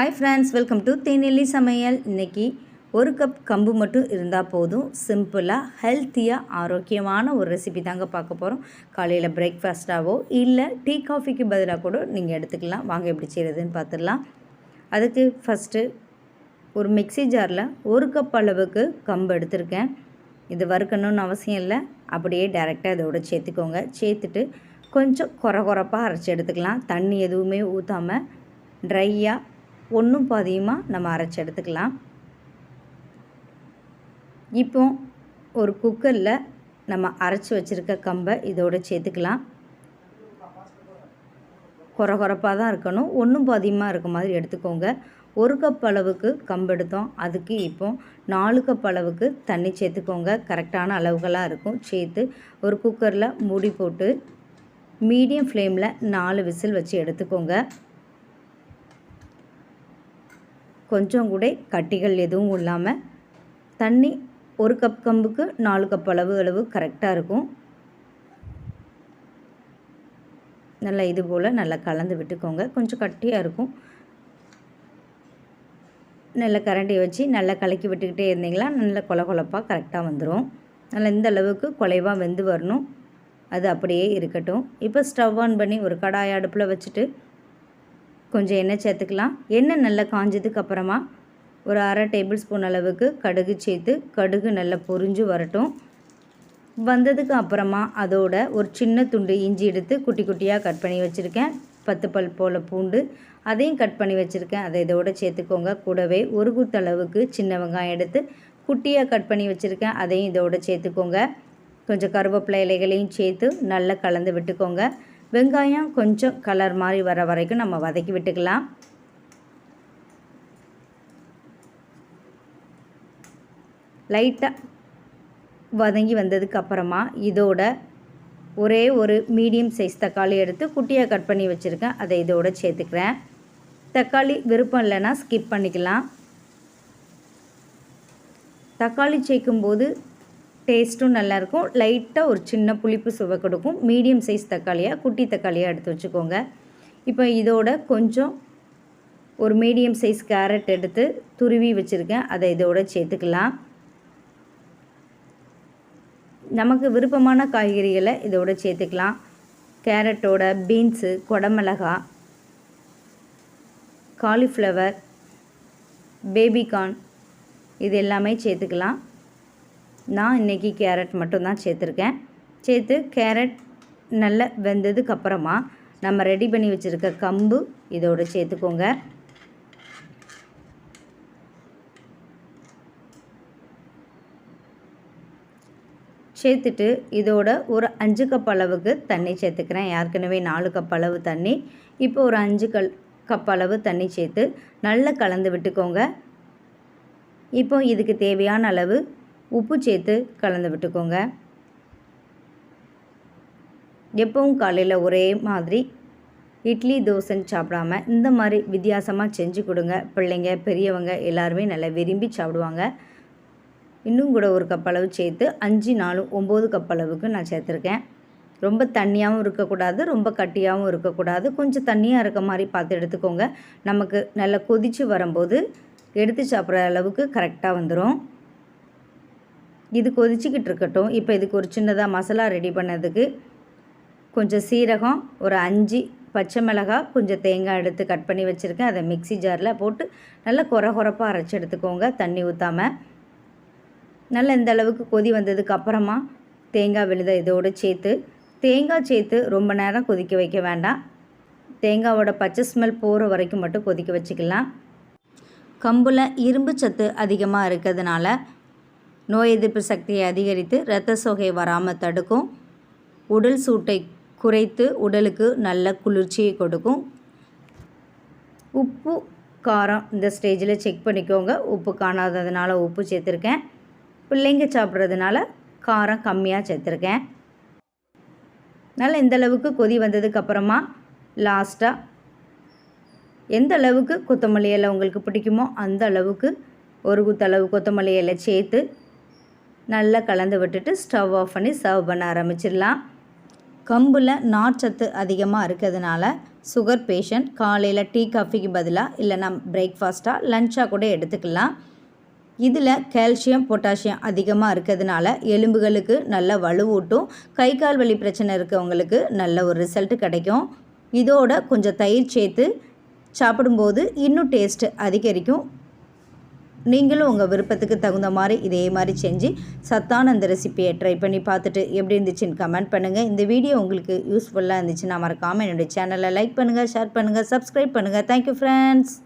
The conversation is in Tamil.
Hi friends welcome to Thenelli சமையல். இன்றைக்கி ஒரு கப் கம்பு மட்டும் இருந்தால் போதும். சிம்பிளாக ஹெல்த்தியாக ஆரோக்கியமான ஒரு ரெசிபி தாங்க பார்க்க போகிறோம் காலையில் பிரேக்ஃபாஸ்ட்டாகவோ இல்லை டீ காஃபிக்கு பதிலாக கூட நீங்கள் எடுத்துக்கலாம். வாங்க எப்படி செய்கிறதுன்னு பார்த்துடலாம். அதுக்கு ஃபஸ்ட்டு ஒரு மிக்ஸி ஜாரில் ஒரு கப் அளவுக்கு கம்பு எடுத்திருக்கேன். இது வறுக்கணும்னு அவசியம் இல்லை. அப்படியே டைரெக்டாக இதோட சேர்த்துக்கோங்க. சேர்த்துட்டு கொஞ்சம் குறை குறைப்பாக அரைச்சி எடுத்துக்கலாம். தண்ணி எதுவுமே ஊற்றாமல் ட்ரையாக ஒன்றும் பாதியுமாக நம்ம அரைச்சி எடுத்துக்கலாம். இப்போ ஒரு குக்கரில் நம்ம அரைச்சி வச்சுருக்க கம்பை இதோடு சேர்த்துக்கலாம். குறை குறைப்பாக தான் இருக்கணும். ஒன்றும் பாதியமாக இருக்க மாதிரி எடுத்துக்கோங்க. ஒரு கப் அளவுக்கு கம்பு எடுத்தோம். அதுக்கு இப்போ நாலு கப் அளவுக்கு தண்ணி சேர்த்துக்கோங்க. கரெக்டான அளவுகளாக இருக்கும். சேர்த்து ஒரு குக்கரில் மூடி போட்டு மீடியம் ஃப்ளேமில் நாலு விசில் வச்சு எடுத்துக்கோங்க. கொஞ்சம் கூட கட்டிகள் எதுவும் இல்லாமல் தண்ணி ஒரு கப் கம்புக்கு நாலு கப் அளவு அளவு கரெக்டாக இருக்கும். நல்லா இது போல் நல்லா கலந்து விட்டுக்கோங்க. கொஞ்சம் கட்டியாக இருக்கும். நல்ல கரண்டியை வச்சு நல்லா கலக்கி விட்டுக்கிட்டே இருந்தீங்களா நல்ல கொல கொலப்பாக கரெக்டாக வந்துடும் நல்லா இந்த அளவுக்கு குலைவாக வெந்து வரணும். அது அப்படியே இருக்கட்டும். இப்போ ஸ்டவ் ஆன் பண்ணி ஒரு கடாய் அடுப்பில் வச்சுட்டு கொஞ்சம் எண்ணெய் சேர்த்துக்கலாம். எண்ணெய் நல்லா காஞ்சதுக்கு அப்புறமா ஒரு அரை டேபிள் ஸ்பூன் அளவுக்கு கடுகு சேர்த்து கடுகு நல்லா பொரிஞ்சு வரட்டும். வந்ததுக்கு அப்புறமா அதோட ஒரு சின்ன துண்டு இஞ்சி எடுத்து குட்டி குட்டியாக கட் பண்ணி வச்சுருக்கேன். பத்து பல் போல் பூண்டு. அதையும் கட் பண்ணி வச்சுருக்கேன். அதை இதோட சேர்த்துக்கோங்க. கூடவே ஒரு குத்தளவுக்கு சின்ன வெங்காயம் எடுத்து குட்டியாக கட் பண்ணி வச்சுருக்கேன். அதையும் இதோட சேர்த்துக்கோங்க. கொஞ்சம் கருவேப்பிலை இலைகளையும் சேர்த்து நல்லா கலந்து விட்டுக்கோங்க. வெங்காயம் கொஞ்சம் கலர் மாதிரி வர வரைக்கும் நம்ம வதக்கி விட்டுக்கலாம். லைட்டாக வதங்கி வந்ததுக்கு அப்புறமா இதோட ஒரே ஒரு மீடியம் சைஸ் தக்காளி எடுத்து குட்டியாக கட் பண்ணி வச்சுருக்கேன். அதை இதோட சேர்த்துக்கிறேன். தக்காளி விருப்பம் இல்லைன்னா ஸ்கிப் பண்ணிக்கலாம். தக்காளி சேர்க்கும்போது டேஸ்ட்டும் நல்லாயிருக்கும். லைட்டாக ஒரு சின்ன புளிப்பு சுவை கொடுக்கும். மீடியம் சைஸ் தக்காளியாக குட்டி தக்காளியாக எடுத்து வச்சுக்கோங்க. இப்போ இதோட கொஞ்சம் ஒரு மீடியம் சைஸ் கேரட் எடுத்து துருவி வச்சுருக்கேன். அதை இதோட சேர்த்துக்கலாம். நமக்கு விருப்பமான காய்கறிகளை இதோட சேர்த்துக்கலாம். கேரட்டோட பீன்ஸு கொடமிளகா காலிஃப்ளவர் பேபிகார்ன் இது எல்லாமே சேர்த்துக்கலாம். நான் இன்றைக்கி கேரட் மட்டும்தான் சேர்த்துருக்கேன். சேர்த்து கேரட் நல்லா வெந்ததுக்கு அப்புறமா நம்ம ரெடி பண்ணி வச்சுருக்க கம்பு இதோடு சேர்த்துக்கோங்க. சேர்த்துட்டு இதோட ஒரு அஞ்சு கப் அளவுக்கு தண்ணி சேர்த்துக்கிறேன். ஏற்கனவே நாலு கப் அளவு தண்ணி. இப்போ ஒரு அஞ்சு கல் கப் அளவு தண்ணி சேர்த்து நல்லா கலந்து விட்டுக்கோங்க. இப்போ இதுக்கு தேவையான அளவு உப்பு சேர்த்து கலந்து விட்டுக்கோங்க. எப்பவும் காலையில் ஒரே மாதிரி இட்லி தோசைன்னு சாப்பிடாம இந்த மாதிரி வித்தியாசமாக செஞ்சு கொடுங்க. பிள்ளைங்க பெரியவங்க எல்லாருமே நல்லா விரும்பி சாப்பிடுவாங்க. இன்னும் கூட ஒரு கப் அளவு சேர்த்து அஞ்சு நாலு ஒம்பது கப் அளவுக்கு நான் சேர்த்துருக்கேன். ரொம்ப தண்ணியாகவும் இருக்கக்கூடாது ரொம்ப கட்டியாகவும் இருக்கக்கூடாது. கொஞ்சம் தண்ணியாக இருக்க மாதிரி பார்த்து எடுத்துக்கோங்க. நமக்கு நல்லா கொதித்து வரும்போது எடுத்து சாப்பிட்ற அளவுக்கு கரெக்டாக வந்துடும் இது கொதிச்சிக்கிட்டு இருக்கட்டும் இப்போ இதுக்கு ஒரு சின்னதாக மசாலா ரெடி பண்ணதுக்கு கொஞ்சம் சீரகம் ஒரு அஞ்சு பச்சை மிளகாய் கொஞ்சம் தேங்காய் எடுத்து கட் பண்ணி வச்சுருக்கேன். அதை மிக்சி ஜாரில் போட்டு நல்லா குறை குறைப்பாக அரைச்சி எடுத்துக்கோங்க. தண்ணி ஊற்றாமல் நல்லா இந்த அளவுக்கு கொதி வந்ததுக்கு அப்புறமா தேங்காய் விழுத இதோடு சேர்த்து தேங்காய் சேர்த்து ரொம்ப நேரம் கொதிக்க வைக்க வேண்டாம். தேங்காவோட பச்சை ஸ்மெல் போகிற வரைக்கும் மட்டும் கொதிக்க வச்சுக்கலாம். கம்பில் இரும்பு சத்து அதிகமாக இருக்கிறதுனால நோய் எதிர்ப்பு சக்தியை அதிகரித்து இரத்த சோகை வராமல் தடுக்கும். உடல் சூட்டை குறைத்து உடலுக்கு நல்ல குளிர்ச்சியை கொடுக்கும். உப்பு காரம் இந்த ஸ்டேஜில் செக் பண்ணிக்கோங்க. உப்பு காணாததுனால உப்பு சேர்த்துருக்கேன். பிள்ளைங்க சாப்பிட்றதுனால காரம் கம்மியாக சேர்த்துருக்கேன். நல்லா இந்தளவுக்கு கொதி வந்ததுக்கப்புறமா லாஸ்ட்டாக எந்த அளவுக்கு கொத்தமல்லி இலை உங்களுக்கு பிடிக்குமோ அந்த அளவுக்கு ஒரு குத்தளவு கொத்தமல்லி இலை சேர்த்து நல்லா கலந்து விட்டுட்டு ஸ்டவ் ஆஃப் பண்ணி சர்வ் பண்ண ஆரம்பிச்சிடலாம். கம்பில் நார்ச்சத்து அதிகமாக இருக்கிறதுனால சுகர் பேஷண்ட் காலையில் டீ காஃபிக்கு பதிலாக இல்லைனா பிரேக்ஃபாஸ்ட்டாக லஞ்சாக கூட எடுத்துக்கலாம். இதில் கால்சியம் பொட்டாசியம் அதிகமாக இருக்கிறதுனால எலும்புகளுக்கு நல்ல வலுவூட்டும். கை கால் வலி பிரச்சனை இருக்கவங்களுக்கு நல்ல ஒரு ரிசல்ட் கிடைக்கும். இதோட கொஞ்சம் தயிர் சேர்த்து சாப்பிடும்போது இன்னும் டேஸ்ட்டு அதிகரிக்கும். நீங்களும் உங்கள் விருப்பத்துக்கு தகுந்த மாதிரி இதே மாதிரி செஞ்சு சத்தான அந்த ரெசிப்பியை ட்ரை பண்ணி பார்த்துட்டு எப்படி இருந்துச்சுன்னு கமெண்ட் பண்ணுங்கள் இந்த வீடியோ உங்களுக்கு யூஸ்ஃபுல்லாக இருந்துச்சுன்னா மறக்காமல் என்னுடைய சேனலை லைக் பண்ணுங்கள் ஷேர் பண்ணுங்கள் சப்ஸ்கிரைப் பண்ணுங்கள் தேங்க்யூ ஃப்ரெண்ட்ஸ்